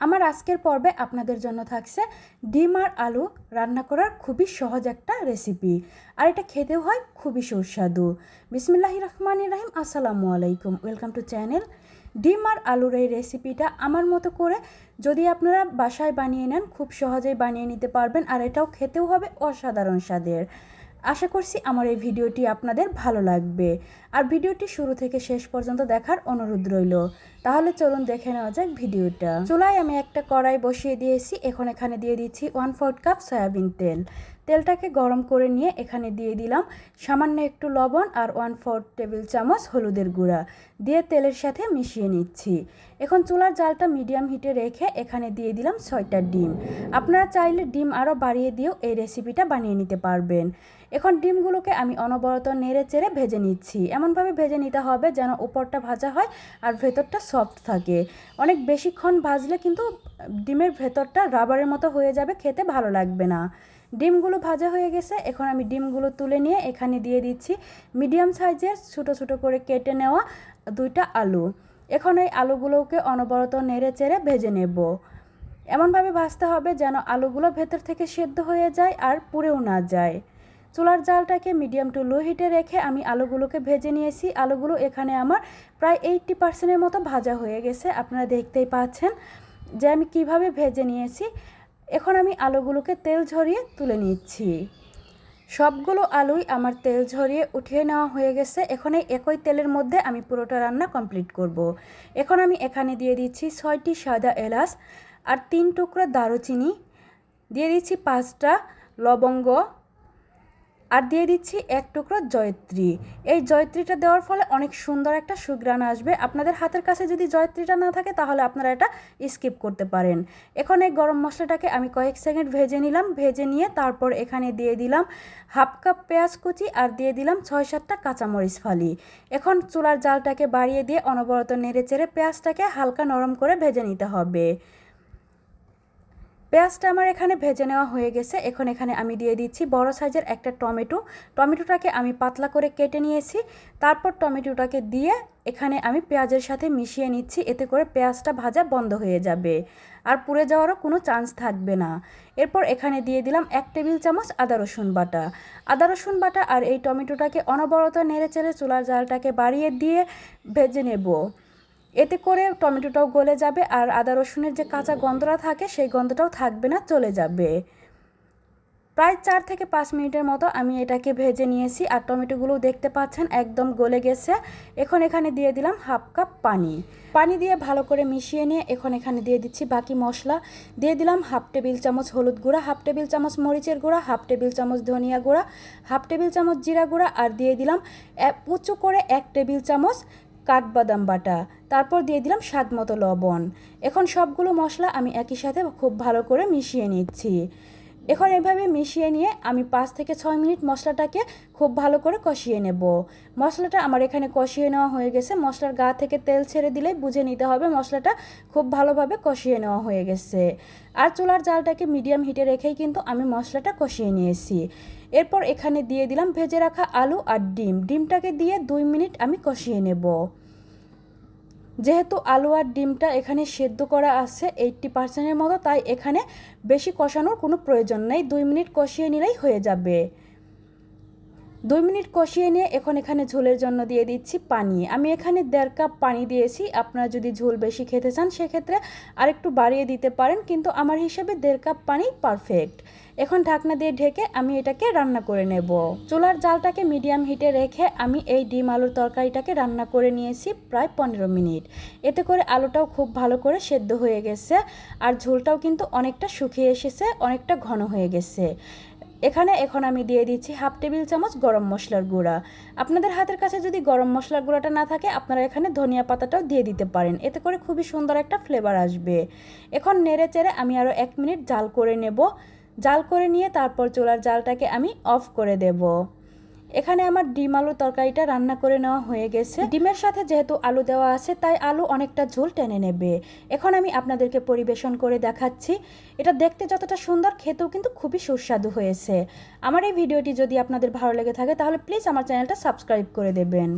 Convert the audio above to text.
আমার আজকের পর্বে আপনাদের জন্য থাকছে ডিম আর আলু রান্না করার খুবই সহজ একটা রেসিপি। আর এটা খেতেও হয় খুবই সুস্বাদু। বিসমিল্লাহ রহমান রাহিম, আসসালামু আলাইকুম। ওয়েলকাম টু চ্যানেল ডিম আর আলুর এই রেসিপিটা আমার মতো করে যদি আপনারা বাসায় বানিয়ে নেন, খুব সহজেই বানিয়ে নিতে পারবেন আর এটাও খেতেও হবে অসাধারণ স্বাদের। আশা করছি আমার এই ভিডিওটি আপনাদের ভালো লাগবে। আর ভিডিওটি শুরু থেকে শেষ পর্যন্ত দেখার অনুরোধ রইল। তাহলে চলুন দেখে নেওয়া যাক ভিডিওটা। চুলায় আমি একটা কড়াই বসিয়ে দিয়েছি। এখন এখানে দিয়ে দিচ্ছি ওয়ান ফোর্থ কাপ সয়াবিন তেল। তেলটাকে গরম করে নিয়ে এখানে দিয়ে দিলাম সামান্য একটু লবণ আর ওয়ান ফোর্থ টেবিল চামচ হলুদের গুঁড়া। দিয়ে তেলের সাথে মিশিয়ে নিচ্ছি। এখন চুলার জালটা মিডিয়াম হিটে রেখে এখানে দিয়ে দিলাম ছয়টা ডিম। আপনারা চাইলে ডিম আরও বাড়িয়ে দিয়েও এই রেসিপিটা বানিয়ে নিতে পারবেন। এখন ডিমগুলোকে আমি অনবরত নেড়ে চেড়ে ভেজে নিচ্ছি। এমনভাবে ভেজে নিতে হবে যেন উপরটা ভাজা হয় আর ভেতরটা সফট থাকে। অনেক বেশিক্ষণ ভাজলে কিন্তু ডিমের ভেতরটা রাবারের মতো হয়ে যাবে, খেতে ভালো লাগবে না। ডিমগুলো ভাজা হয়ে গেছে, এখন আমি ডিমগুলো তুলে নিয়ে এখানে দিয়ে দিচ্ছি মিডিয়াম সাইজের ছোটো ছোটো করে কেটে নেওয়া দুইটা আলু। এখন এই আলুগুলোকে অনবরত নেড়ে চেড়ে ভেজে নেব। এমনভাবে ভাজতে হবে যেন আলুগুলো ভেতর থেকে সেদ্ধ হয়ে যায় আর পুড়েও না যায়। চুলার জালটাকে মিডিয়াম টু লো হিটে রেখে আমি আলুগুলোকে ভেজে নিয়েছি। আলুগুলো এখানে আমার প্রায় এইটটি পার্সেন্টের মতো ভাজা হয়ে গেছে, আপনারা দেখতেই পাচ্ছেন যে আমি কীভাবে ভেজে নিয়েছি। এখন আমি আলুগুলোকে তেল ঝরিয়ে তুলে নিচ্ছি। সবগুলো আলুই আমার তেল ঝরিয়ে উঠিয়ে নেওয়া হয়ে গেছে। এখন এই একই তেলের মধ্যে আমি পুরোটা রান্না কমপ্লিট করব। এখন আমি এখানে দিয়ে দিচ্ছি ছয়টি সাদা এলাচ আর তিন টুকরো দারুচিনি। দিয়ে দিচ্ছি পাঁচটা লবঙ্গ আর দিয়ে দিচ্ছি এক টুকরো জয়ত্রী। এই জয়ত্রীটা দেওয়ার ফলে অনেক সুন্দর একটা সুগ্রান আসবে। আপনাদের হাতের কাছে যদি জয়ত্রীটা না থাকে, তাহলে আপনারা এটা স্কিপ করতে পারেন। এখন এই গরম মশলাটাকে আমি কয়েক সেকেন্ড ভেজে নিলাম। ভেজে নিয়ে তারপর এখানে দিয়ে দিলাম হাফ কাপ পেঁয়াজ কুচি আর দিয়ে দিলাম ছয় সাতটা কাঁচামরিচ ফালি। এখন চুলার জালটাকে বাড়িয়ে দিয়ে অনবরত নেড়ে চেড়ে পেঁয়াজটাকে হালকা নরম করে ভেজে নিতে হবে। পেঁয়াজটা আমার এখানে ভেজে নেওয়া হয়ে গেছে। এখন এখানে আমি দিয়ে দিচ্ছি বড় সাইজের একটা টমেটো। টমেটোটাকে আমি পাতলা করে কেটে নিয়েছি। তারপর টমেটোটাকে দিয়ে এখানে আমি পেঁয়াজের সাথে মিশিয়ে নিচ্ছি। এতে করে পেঁয়াজটা ভাজা বন্ধ হয়ে যাবে। আর পুড়ে যাওয়ারও কোনো চান্স থাকবে না। এরপর এখানে দিয়ে দিলাম এক টেবিল চামচ আদা রসুন বাটা। আদা রসুন বাটা আর এই টমেটোটাকে অনবরত নেড়ে চেড়ে চুলার জালটাকে বাড়িয়ে দিয়ে ভেজে নেব। এতে করে টমেটোটাও গলে যাবে আর আদা রসুনের যে কাঁচা গন্ধটা থাকে, সেই গন্ধটাও থাকবে না, চলে যাবে। প্রায় চার থেকে পাঁচ মিনিটের মতো আমি এটাকে ভেজে নিয়েছি আর টমেটোগুলো দেখতে পাচ্ছেন একদম গলে গেছে। এখন এখানে দিয়ে দিলাম হাফ কাপ পানি। পানি দিয়ে ভালো করে মিশিয়ে নিয়ে এখন এখানে দিয়ে দিচ্ছি বাকি মশলা। দিয়ে দিলাম হাফ টেবিল চামচ হলুদ গুঁড়া, হাফ টেবিল চামচ মরিচের গুঁড়া, হাফ টেবিল চামচ ধনিয়া গুঁড়া, হাফ টেবিল চামচ জিরা গুঁড়া আর দিয়ে দিলাম উঁচু করে এক টেবিল চামচ কাঠবাদাম বাটা। তারপর দিয়ে দিলাম স্বাদ মতো লবণ। এখন সবগুলো মশলা আমি একই সাথে খুব ভালো করে মিশিয়ে নিচ্ছি। এখন এভাবে মিশিয়ে নিয়ে আমি পাঁচ থেকে ছয় মিনিট মশলাটাকে খুব ভালো করে কষিয়ে নেব। মশলাটা আমার এখানে কষিয়ে নেওয়া হয়ে গেছে। মশলার গা থেকে তেল ছেড়ে দিলেই বুঝে নিতে হবে মশলাটা খুব ভালোভাবে কষিয়ে নেওয়া হয়ে গেছে। আর চুলার জালটাকে মিডিয়াম হিটে রেখেই কিন্তু আমি মশলাটা কষিয়ে নিয়েছি। এরপর এখানে দিয়ে দিলাম ভেজে রাখা আলু আর ডিম। ডিমটাকে দিয়ে দুই মিনিট আমি কষিয়ে নেব। যেহেতু আলু আর ডিমটা এখানে সেদ্ধ করা আছে এইটটি পার্সেন্টের মতো, তাই এখানে বেশি কষানোর কোনো প্রয়োজন নেই। দুই মিনিট কষিয়ে নিলেই হয়ে যাবে। দুই মিনিট কষিয়ে নিয়ে এখন এখানে ঝোলের জন্য দিয়ে দিচ্ছি পানি। আমি এখানে দেড় কাপ পানি দিয়েছি। আপনারা যদি ঝোল বেশি খেতে চান, সেক্ষেত্রে আরেকটু বাড়িয়ে দিতে পারেন, কিন্তু আমার হিসাবে দেড় কাপ পানি পারফেক্ট এখন ঢাকনা দিয়ে ঢেকে আমি এটাকে রান্না করে নেব। চুলার জালটাকে মিডিয়াম হিটে রেখে আমি এই ডিম আলুর তরকারিটাকে রান্না করে নিয়েছি প্রায় পনেরো মিনিট। এতে করে আলুটাও খুব ভালো করে সেদ্ধ হয়ে গেছে, আর ঝোলটাও কিন্তু অনেকটা শুকিয়ে এসেছে, অনেকটা ঘন হয়ে গেছে। এখানে এখন আমি দিয়ে দিচ্ছি হাফ টেবিল চামচ গরম মশলার গুঁড়া। আপনাদের হাতের কাছে যদি গরম মশলার গুঁড়াটা না থাকে, আপনারা এখানে ধনিয়া পাতাটাও দিয়ে দিতে পারেন। এতে করে খুবই সুন্দর একটা ফ্লেভার আসবে। এখন নেড়ে চেড়ে আমি আরও এক মিনিট জাল করে নেব। জাল করে নিয়ে তারপর চুলার জালটাকে আমি অফ করে দেব। এখানে আমার ডিম আলু তরকারিটা রান্না করে নেওয়া হয়ে গেছে। ডিমের সাথে যেহেতু আলু দেওয়া আছে, তাই আলু অনেকটা ঝোল টেনে নেবে। এখন আমি আপনাদেরকে পরিবেশন করে দেখাচ্ছি। এটা দেখতে যতটা সুন্দর, খেতেও কিন্তু খুবই সুস্বাদু হয়েছে। আমার এই ভিডিওটি যদি আপনাদের ভালো লেগে থাকে, তাহলে প্লিজ আমার চ্যানেলটা সাবস্ক্রাইব করে দেবেন।